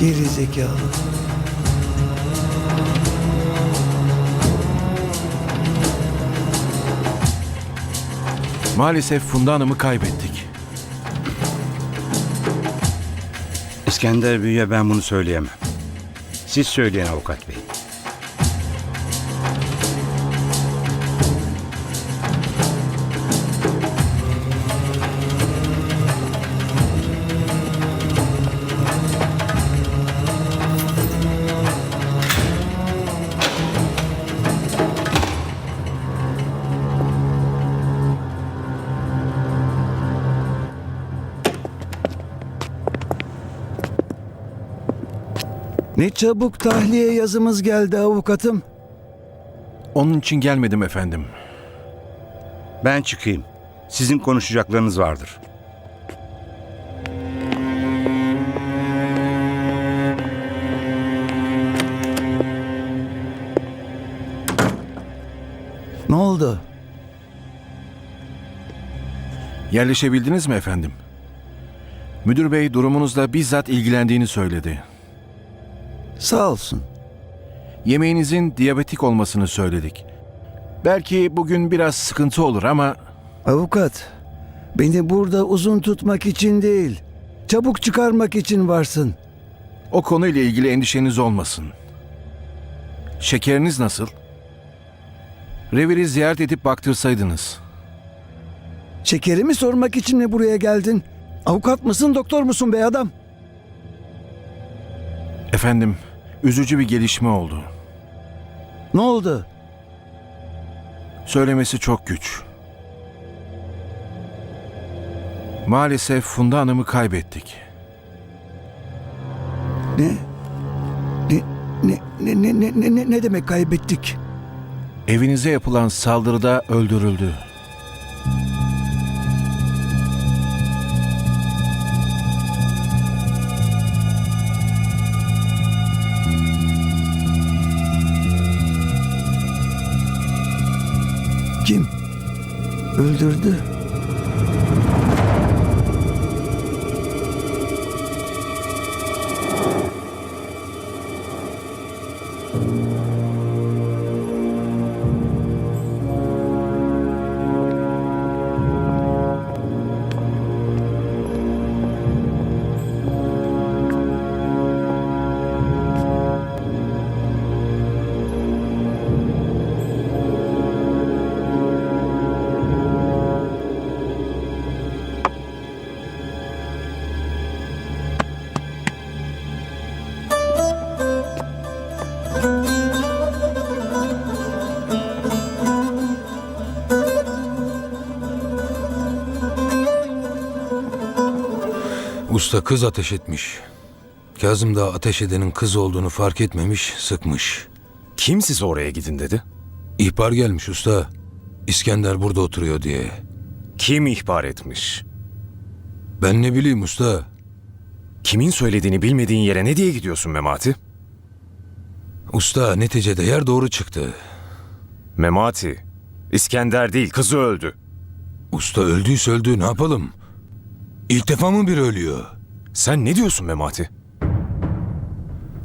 Geri zekalı. Maalesef Funda Hanım'ı kaybettik. İskender Büyü'ye ben bunu söyleyemem. Siz söyleyin avukat bey. Ne çabuk tahliye yazımız geldi avukatım. Onun için gelmedim efendim. Ben çıkayım. Sizin konuşacaklarınız vardır. Ne oldu? Yerleşebildiniz mi efendim? Müdür bey durumunuzla bizzat ilgilendiğini söyledi. Sağ olsun. Yemeğinizin diyabetik olmasını söyledik. Belki bugün biraz sıkıntı olur ama Avukat, beni burada uzun tutmak için değil, çabuk çıkarmak için varsın. o konuyla ilgili endişeniz olmasın. Şekeriniz nasıl? Reviri ziyaret edip baktırsaydınız. Şekerimi sormak için mi buraya geldin? Avukat mısın, doktor musun be adam? Efendim, üzücü bir gelişme oldu. Ne oldu? Söylemesi çok güç. Maalesef Funda Hanım'ı kaybettik. Ne? Ne ne ne ne ne ne, ne, demek kaybettik? Evinize yapılan saldırıda öldürüldü. Kim? Öldürdü. Usta kız ateş etmiş. Kazım da ateş edenin kız olduğunu fark etmemiş, sıkmış. Kim size oraya gidin dedi? İhbar gelmiş usta. İskender burada oturuyor diye. Kim ihbar etmiş? Ben ne bileyim usta. Kimin söylediğini bilmediğin yere ne diye gidiyorsun Memati? Usta neticede yer doğru çıktı. Memati, İskender değil kızı öldü. Usta öldüyse öldü ne yapalım? İlk defa mı biri ölüyor? Sen ne diyorsun Memati?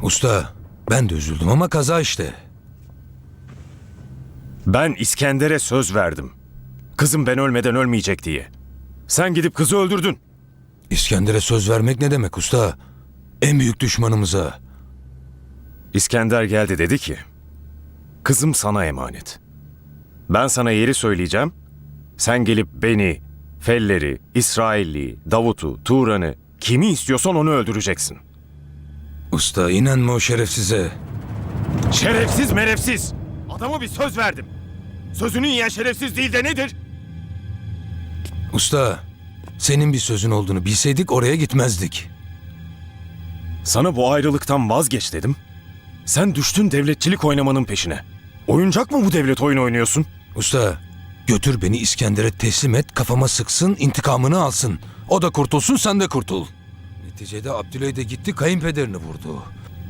Usta ben de üzüldüm ama kaza işte. Ben İskender'e söz verdim. Kızım ben ölmeden ölmeyecek diye. Sen gidip kızı öldürdün. İskender'e söz vermek ne demek usta? En büyük düşmanımıza. İskender geldi dedi ki, kızım sana emanet. Ben sana yeri söyleyeceğim. Sen gelip beni, Felleri, İsrailli'yi, Davut'u, Turan'ı, kimi istiyorsan onu öldüreceksin. Usta inanma o şerefsize. Şerefsiz merefsiz. Adama bir söz verdim. Sözünü yiyen şerefsiz değil de nedir? Usta senin bir sözün olduğunu bilseydik oraya gitmezdik. Sana bu ayrılıktan vazgeç dedim. Sen düştün devletçilik oynamanın peşine. Oyuncak mı bu devlet oyunu oynuyorsun? Usta götür beni İskender'e teslim et kafama sıksın intikamını alsın. O da kurtulsun sen de kurtul. Neticede Abdüley de gitti kayınpederini vurdu.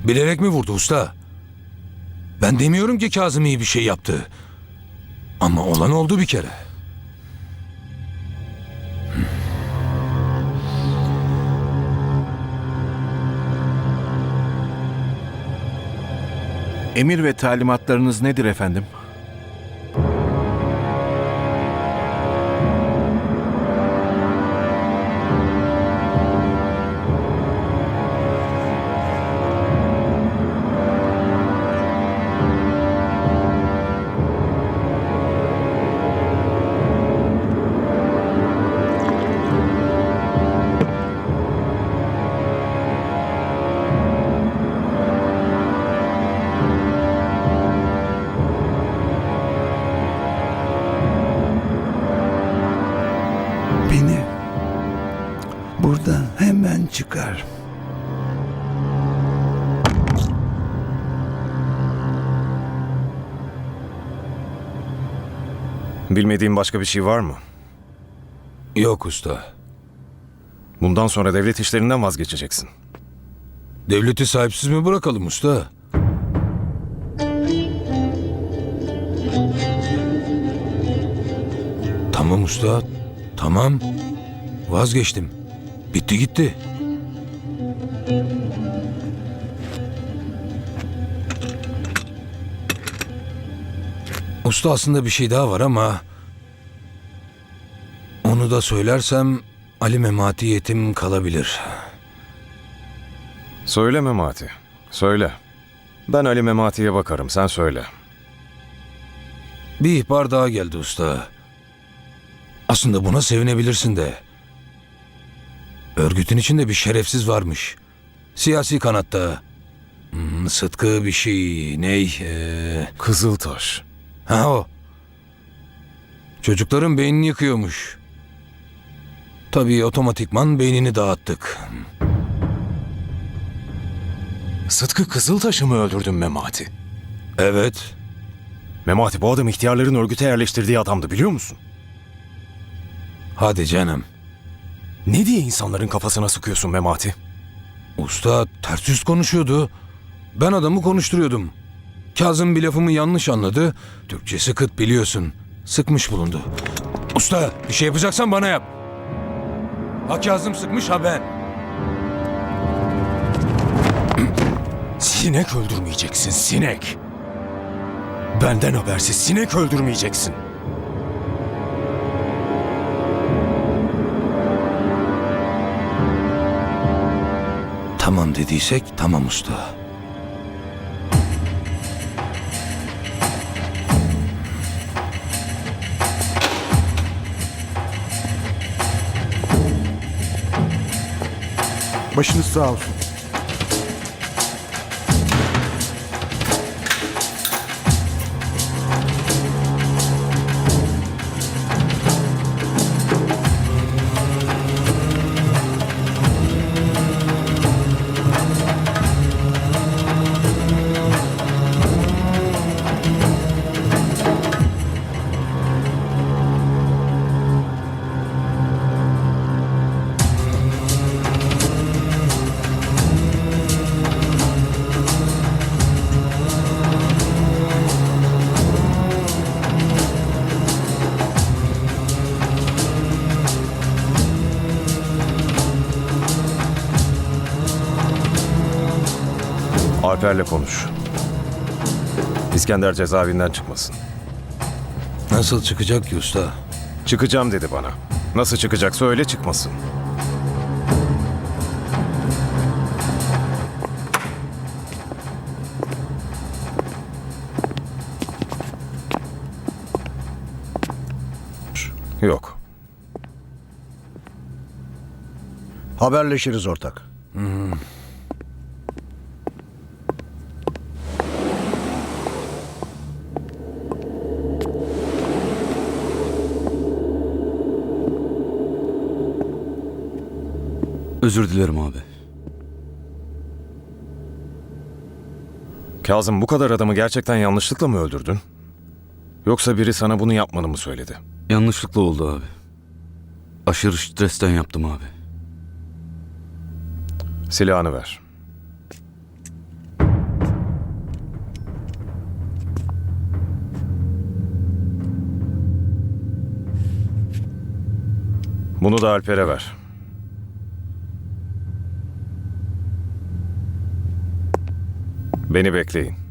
Bilerek mi vurdu usta? Ben demiyorum ki Kazım iyi bir şey yaptı. Ama olan oldu bir kere. Emir ve talimatlarınız nedir efendim? Çıkar. Bilmediğin başka bir şey var mı? Yok usta. Bundan sonra devlet işlerinden vazgeçeceksin. Devleti sahipsiz mi bırakalım usta? Tamam usta. Tamam. Vazgeçtim. Bitti gitti. Usta aslında bir şey daha var ama... Onu da söylersem Ali Memati yetim kalabilir. Söyle Memati. Söyle. Ben Ali Memati'ye bakarım. Sen söyle. Bir ihbar daha geldi usta. Aslında buna sevinebilirsin de. Örgütün içinde bir şerefsiz varmış. Siyasi kanatta. Hmm, Sıtkı bir şey, ney? Ee, Kızıltaş. ha o. Çocukların beynini yıkıyormuş. Tabii otomatikman beynini dağıttık. Sıtkı Kızıltaş'ı mı öldürdün Memati? Evet, Memati bu adam ihtiyarların örgüte yerleştirdiği adamdı biliyor musun? hadi canım. Ne diye insanların kafasına sıkıyorsun Memati? Usta ters yüz konuşuyordu. Ben adamı konuşturuyordum. Kazım bir lafımı yanlış anladı. Türkçesi kıt biliyorsun. Sıkmış bulundu. Usta bir şey yapacaksan bana yap. Ha Kazım sıkmış ha ben. Sinek öldürmeyeceksin sinek. Benden habersiz sinek öldürmeyeceksin. Tamam dediysek tamam usta. Başınız sağ olsun. Alper'le konuş. İskender cezaevinden çıkmasın. Nasıl çıkacak ki usta? Çıkacağım dedi bana. Nasıl çıkacaksa öyle çıkmasın. Yok. Haberleşiriz ortak. Özür dilerim abi. Kazım bu kadar adamı gerçekten yanlışlıkla mı öldürdün? Yoksa biri sana bunu yapmanı mı söyledi? Yanlışlıkla oldu abi. Aşırı stresten yaptım abi. Silahını ver. Bunu da Alper'e ver. Beni bekleyin.